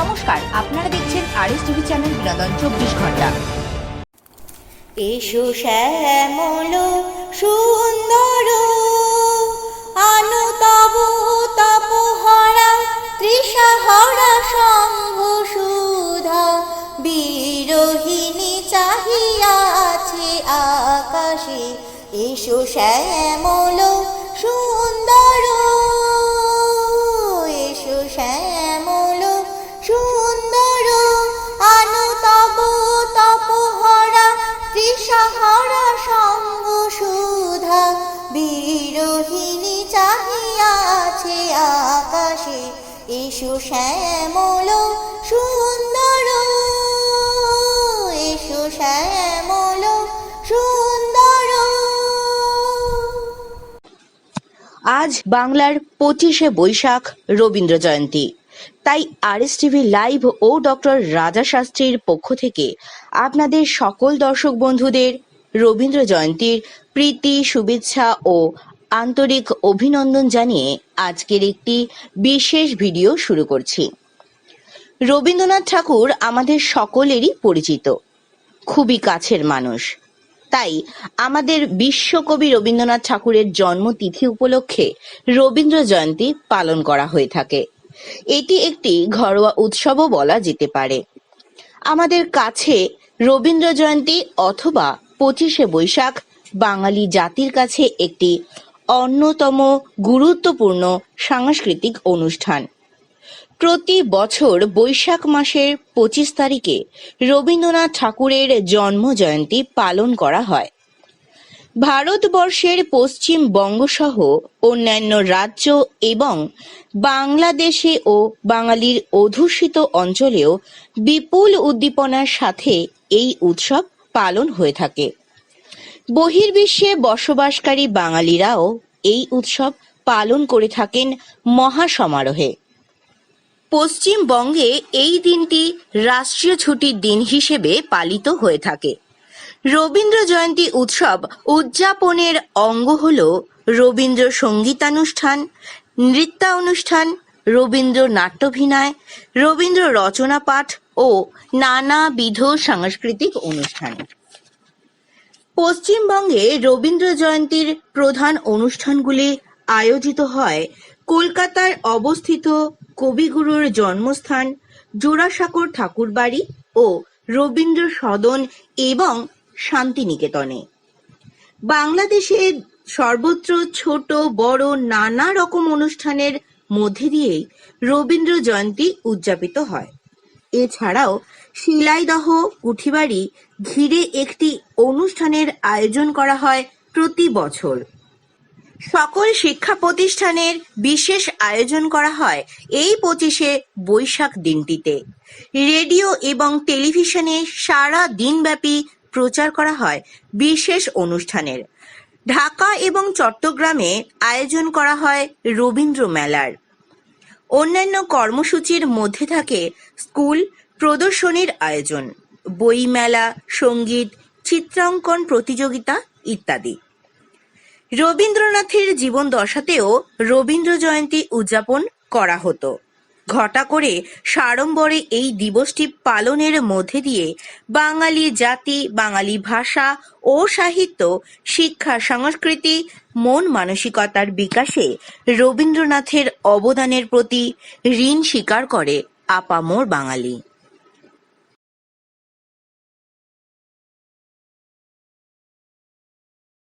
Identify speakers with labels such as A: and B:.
A: নমস্কার, আপনারা দেখছেন আর এস টিভি চ্যানেল বিনোদন চব্বিশ ঘণ্টা।
B: এসো শ্যামল, সুন্দর আলো তব তপহরা, তৃষাহরা সঙ্গ সুধা, বিরোহিণী চাহিয়াছে আকাশে। এসো শ্যামল, সুন্দর চাহিয়াছে আকাশে, এসো শ্যামল, সুন্দর, এসো শ্যামল, সুন্দর।
A: আজ বাংলার পঁচিশে বৈশাখ রবীন্দ্র জয়ন্তী। তাই আর এস টিভি লাইভ ও ডক্টর রাজা শাস্ত্রীর পক্ষ থেকে আপনাদের সকল দর্শক বন্ধুদের রবীন্দ্র জয়ন্তীর প্রীতি, শুভেচ্ছা ও আন্তরিক অভিনন্দন জানিয়ে আজকের একটি বিশেষ ভিডিও শুরু করছি। রবীন্দ্রনাথ ঠাকুর আমাদের সকলেরই পরিচিত। খুবই কাছের মানুষ। তাই আমাদের বিশ্বকবি রবীন্দ্রনাথ ঠাকুরের জন্মতিথি উপলক্ষে রবীন্দ্র জয়ন্তী পালন করা হয়ে থাকে। এটি একটি ঘরোয়া উৎসবও বলা যেতে পারে। আমাদের কাছে রবীন্দ্র জয়ন্তী অথবা পঁচিশে বৈশাখ বাঙালি জাতির কাছে একটি অন্যতম গুরুত্বপূর্ণ সাংস্কৃতিক অনুষ্ঠান। প্রতি বছর বৈশাখ মাসের পঁচিশ তারিখে রবীন্দ্রনাথ ঠাকুরের জন্ম জয়ন্তী পালন করা হয়। ভারতবর্ষের পশ্চিমবঙ্গসহ অন্যান্য রাজ্য এবং বাংলাদেশে ও বাঙালির অধ্যুষিত অঞ্চলেও বিপুল উদ্দীপনার সাথে এই উৎসব পালন হয়ে থাকে। বহির্বিশ্বে বসবাসকারী বাঙালিরাও এই উৎসব পালন করে থাকেন মহাসমারোহে। পশ্চিমবঙ্গে এই দিনটি রাষ্ট্রীয় ছুটির দিন হিসেবে পালিত হয়ে থাকে। রবীন্দ্র জয়ন্তী উৎসব উদযাপনের অঙ্গ হল রবীন্দ্র সঙ্গীতানুষ্ঠান নৃত্যানুষ্ঠান রবীন্দ্র নাট্যাভিনয় রবীন্দ্র রচনা পাঠ ও নানাবিধ সাংস্কৃতিক অনুষ্ঠান। পশ্চিমবঙ্গে রবীন্দ্র জয়ন্তীর প্রধান অনুষ্ঠানগুলি আয়োজিত হয়। কলকাতায় অবস্থিত কবিগুরুর জন্মস্থান, জোড়াসাঁকোর ঠাকুরবাড়ি ও রবীন্দ্র সদন এবং শান্তিনিকেতনে। বাংলাদেশে সর্বত্র ছোট, বড়, নানা রকম অনুষ্ঠানের মধ্যে দিয়েই রবীন্দ্র জয়ন্তী উদযাপিত হয়। এছাড়াও শিলাইদহ কুঠিবাড়ি ঘিরে একটি অনুষ্ঠানের আয়োজন করা হয় প্রতি বছর। সকল শিক্ষা প্রতিষ্ঠানের বিশেষ আয়োজন করা হয় এই পঁচিশে বৈশাখ দিনটিতে। রেডিও এবং টেলিভিশনে সারা দিনব্যাপী প্রচার করা হয় বিশেষ অনুষ্ঠানের। ঢাকা এবং চট্টগ্রামে আয়োজন করা হয় রবীন্দ্র মেলার। অন্যান্য কর্মসূচির মধ্যে থাকে স্কুল, প্রদর্শনীর আয়োজন, বইমেলা, সংগীত, চিত্রাঙ্কন প্রতিযোগিতা ইত্যাদি। রবীন্দ্রনাথের জীবন দশাতেও রবীন্দ্র জয়ন্তী উদযাপন করা হতো। ঘটা করে সাড়ম্বরে এই দিবসটি পালনের মধ্যে দিয়ে বাঙালি জাতি, বাঙালি ভাষা ও সাহিত্য, শিক্ষা, সংস্কৃতি, মন মানসিকতার বিকাশে রবীন্দ্রনাথের অবদানের প্রতি ঋণ স্বীকার করে আপামোর বাঙালি।